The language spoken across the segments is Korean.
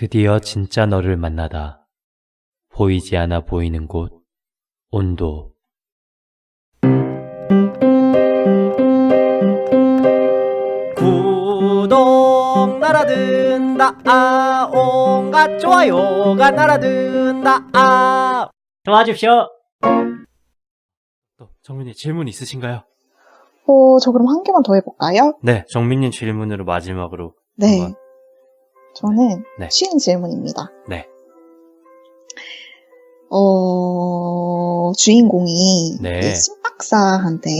드디어 진짜 너를 만나다. 보이지 않아 보이는 곳, 온도. 구독 날아든다 아 온갖 좋아요가 날아든다 아 도와주십시오 또 정민이 질문 있으신가요? 어, 저 그럼 한 개만 더 해볼까요? 네, 정민님 질문으로 마지막으로. 네. 한번. 저는 네. 쉬운 질문입니다. 네. 어, 주인공이 네. 이 신박사한테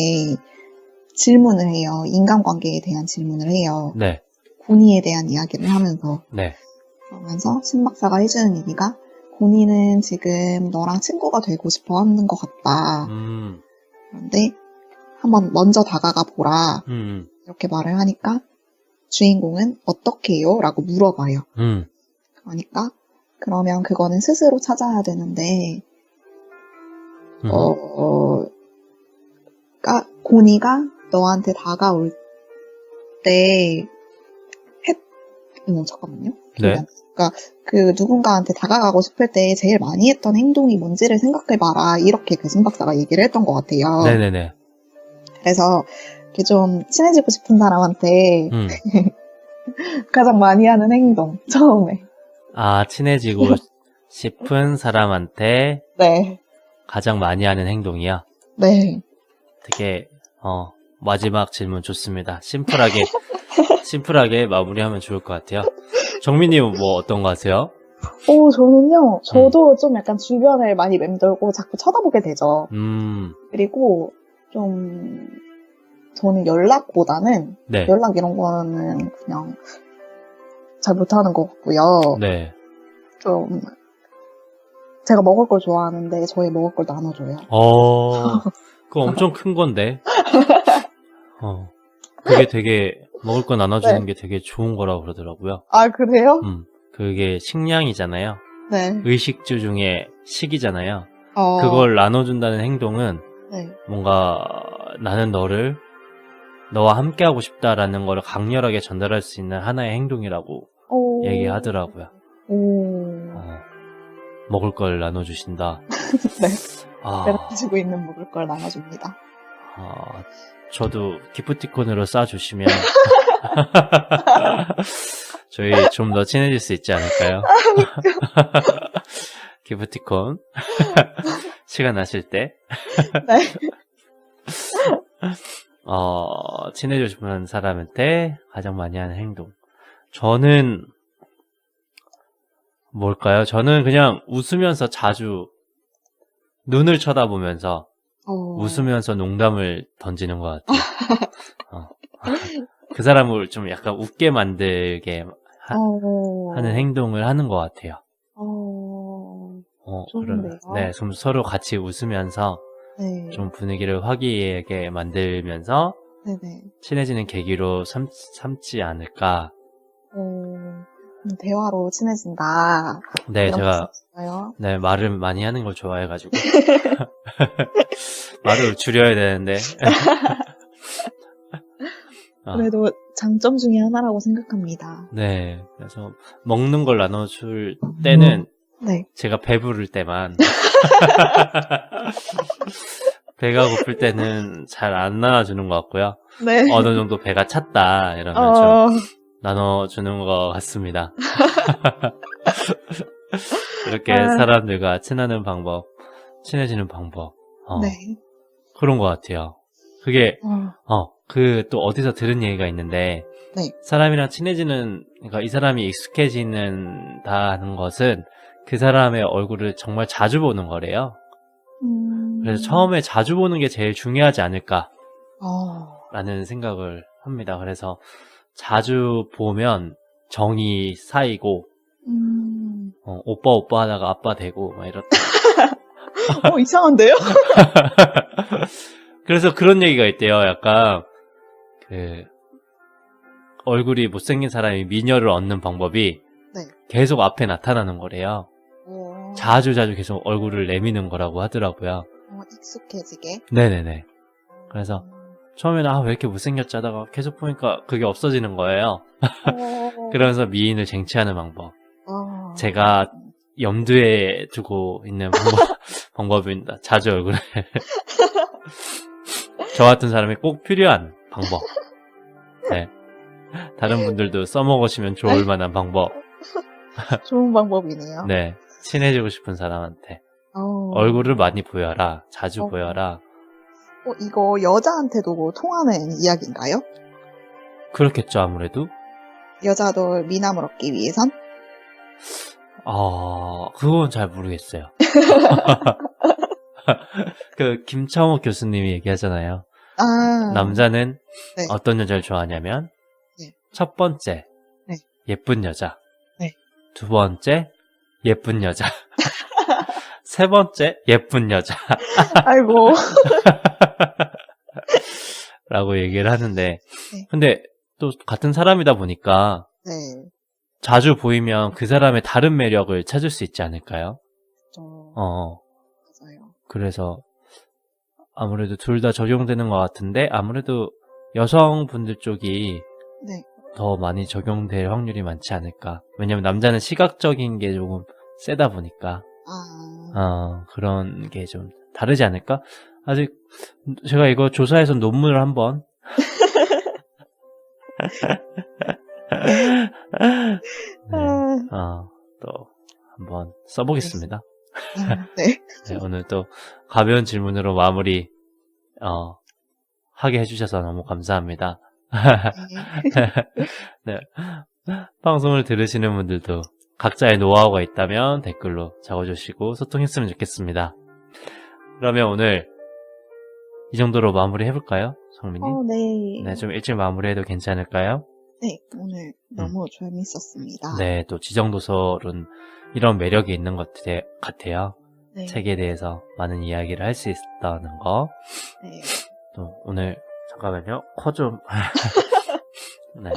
질문을 해요. 인간관계에 대한 질문을 해요. 네, 고니에 대한 이야기를 하면서. 네, 그러면서 신박사가 해주는 얘기가 고니는 지금 너랑 친구가 되고 싶어 하는 것 같다. 음, 그런데 한번 먼저 다가가 보라. 음, 이렇게 말을 하니까 주인공은 어떻게 해요? 라고 물어봐요. 음, 그러니까 그러면 그거는 스스로 찾아야 되는데 음. 어, 어, 까 고니가 너한테 다가올 때 해, 어, 잠깐만요. 네. 그러니까 그 누군가한테 다가가고 싶을 때 제일 많이 했던 행동이 뭔지를 생각해봐라. 이렇게 그 신박사가 얘기를 했던 것 같아요. 네네네. 그래서 이렇게 좀 친해지고 싶은 사람한테 음. 가장 많이 하는 행동 처음에. 아, 친해지고 싶은 사람한테 네, 가장 많이 하는 행동이야. 네. 되게, 어, 마지막 질문 좋습니다. 심플하게, 심플하게 마무리하면 좋을 것 같아요. 정민님은 뭐 어떤 거 하세요? 오, 저는요, 저도 좀 약간 주변을 많이 맴돌고 자꾸 쳐다보게 되죠. 음, 그리고 좀, 저는 연락보다는, 네. 연락 이런 거는 그냥 잘 못하는 것 같고요. 네. 좀, 제가 먹을 걸 좋아하는데 저희 먹을 걸 나눠줘요. 어, 그거 엄청 큰 건데. 어, 그게 되게, 먹을 거 나눠주는 게 되게 좋은 거라고 그러더라고요. 아, 그래요? 음, 그게 식량이잖아요. 네. 의식주 중에 식이잖아요. 어, 그걸 나눠준다는 행동은 네. 뭔가 나는 너를 너와 함께 하고 싶다라는 걸 강렬하게 전달할 수 있는 하나의 행동이라고 오, 얘기하더라고요. 오, 어, 먹을 걸 나눠주신다. 네. 아, 내가 가지고 있는 먹을 걸 나눠줍니다. 아, 저도 기프티콘으로 싸주시면 저희 좀 더 친해질 수 있지 않을까요? 기프티콘 시간 나실 때 네. 어, 친해지고 싶은 사람한테 가장 많이 하는 행동. 저는, 뭘까요? 저는 그냥 웃으면서 자주 눈을 쳐다보면서 어, 웃으면서 농담을 던지는 것 같아요. 어. 그 사람을 좀 약간 웃게 만들게 하, 어, 는 행동을 하는 것 같아요. 어, 어? 그러면- 네, 좀 서로 같이 웃으면서 네. 좀 분위기를 화기애애하게 만들면서 네네. 친해지는 계기로 삼, 삼지 않을까. 어, 음, 대화로 친해진다. 네, 제가? 네 말을 많이 하는 걸 좋아해가지고 말을 줄여야 되는데. 아, 그래도 장점 중에 하나라고 생각합니다. 네, 그래서 먹는 걸 나눠줄 때는 네. 제가 배부를 때만 배가 고플 때는 잘 안 나눠주는 것 같고요. 네. 어느 정도 배가 찼다 이러면 좀 어, 나눠주는 것 같습니다. 이렇게 아. 사람들과 친하는 방법, 친해지는 방법, 어, 네. 그런 것 같아요. 그게, 어, 어, 그 또 어디서 들은 얘기가 있는데, 네. 사람이랑 친해지는, 그러니까 이 사람이 익숙해지는다는 것은 그 사람의 얼굴을 정말 자주 보는 거래요. 음, 그래서 처음에 자주 보는 게 제일 중요하지 않을까라는 어, 생각을 합니다. 그래서 자주 보면 정이 쌓이고, 음, 어, 오빠 오빠 하다가 아빠 되고 막 이렇다. 어, 이상한데요? 그래서 그런 얘기가 있대요. 약간 그 얼굴이 못생긴 사람이 미녀를 얻는 방법이 네. 계속 앞에 나타나는 거래요. 어, 자주 자주 계속 얼굴을 내미는 거라고 하더라고요. 어, 익숙해지게. 네네네. 그래서 음, 처음에는 아 왜 이렇게 못생겼지 하다가 계속 보니까 그게 없어지는 거예요. 어, 그러면서 미인을 쟁취하는 방법. 어, 제가 염두에 두고 있는 방법, 방법입니다. 자주 얼굴에. 저 같은 사람이 꼭 필요한 방법. 네. 다른 분들도 써먹으시면 좋을 만한 방법. 좋은 방법이네요. 네. 친해지고 싶은 사람한테. 어, 얼굴을 많이 보여라. 자주 어. 보여라. 어, 이거 여자한테도 통하는 이야기인가요? 그렇겠죠, 아무래도. 여자도 미남을 얻기 위해선? 아, 그건 잘 모르겠어요. 그, 김창호 교수님이 얘기하잖아요. 아, 남자는 네. 어떤 여자를 좋아하냐면, 네. 첫 번째, 네. 예쁜 여자. 네. 두 번째, 예쁜 여자. 세 번째, 예쁜 여자. 아이고. 라고 얘기를 하는데, 네. 근데 또 같은 사람이다 보니까, 네. 자주 보이면 그 사람의 다른 매력을 찾을 수 있지 않을까요? 저, 어, 맞아요. 그래서 아무래도 둘 다 적용되는 것 같은데 아무래도 여성분들 쪽이 네. 더 많이 적용될 확률이 많지 않을까. 왜냐면 남자는 시각적인 게 조금 세다 보니까 아, 어, 그런 게 좀 다르지 않을까? 아직 제가 이거 조사해서 논문을 한번 네, 아, 어, 또 한번 써보겠습니다. 아, 네. 네, 오늘 또 가벼운 질문으로 마무리 어, 하게 해주셔서 너무 감사합니다. 네. 네. 방송을 들으시는 분들도 각자의 노하우가 있다면 댓글로 적어주시고 소통했으면 좋겠습니다. 그러면 오늘 이 정도로 마무리 해볼까요? 성민이? 어, 네. 네, 좀 일찍 마무리해도 괜찮을까요? 네, 오늘 너무 재밌었습니다. 네, 또 지정도설은 이런 매력이 있는 것 같아- 같아요. 네. 책에 대해서 많은 이야기를 할 수 있다는 거. 네. 또 오늘 잠깐만요. 코 좀. 네.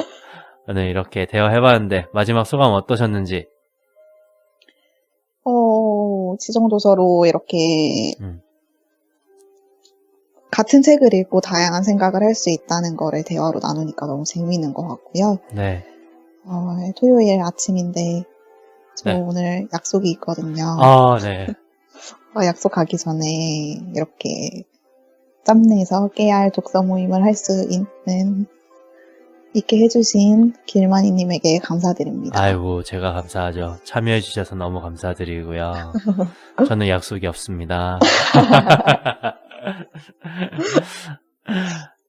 오늘 이렇게 대화해봤는데 마지막 소감 어떠셨는지. 어, 지정도서로 이렇게 음. 같은 책을 읽고 다양한 생각을 할 수 있다는 거를 대화로 나누니까 너무 재미있는 것 같고요. 네. 어, 토요일 아침인데 저 네. 오늘 약속이 있거든요. 아, 네. 어, 약속 가기 전에 이렇게 짬내서 깨알 독서 모임을 할 수 있는 있게 해주신 길만이님에게 감사드립니다. 아이고, 제가 감사하죠. 참여해 주셔서 너무 감사드리고요. 저는 약속이 없습니다.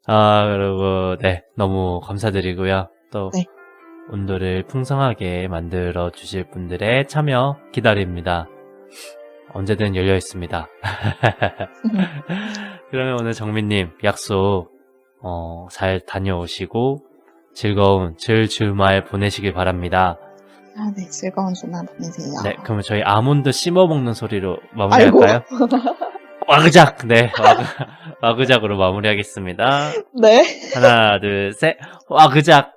아, 그리고, 네. 너무 감사드리고요. 또, 네. 온도를 풍성하게 만들어 주실 분들의 참여 기다립니다. 언제든 열려 있습니다. 그러면 오늘 정민님 약속 어, 잘 다녀오시고 즐거운 질 주말 보내시길 바랍니다. 아, 네, 즐거운 주말 보내세요. 네, 그러면 저희 아몬드 씹어 먹는 소리로. 마무리할까요? 와그작, 네, 와그, 와그작으로 마무리하겠습니다. 네. 하나, 둘, 셋, 와그작.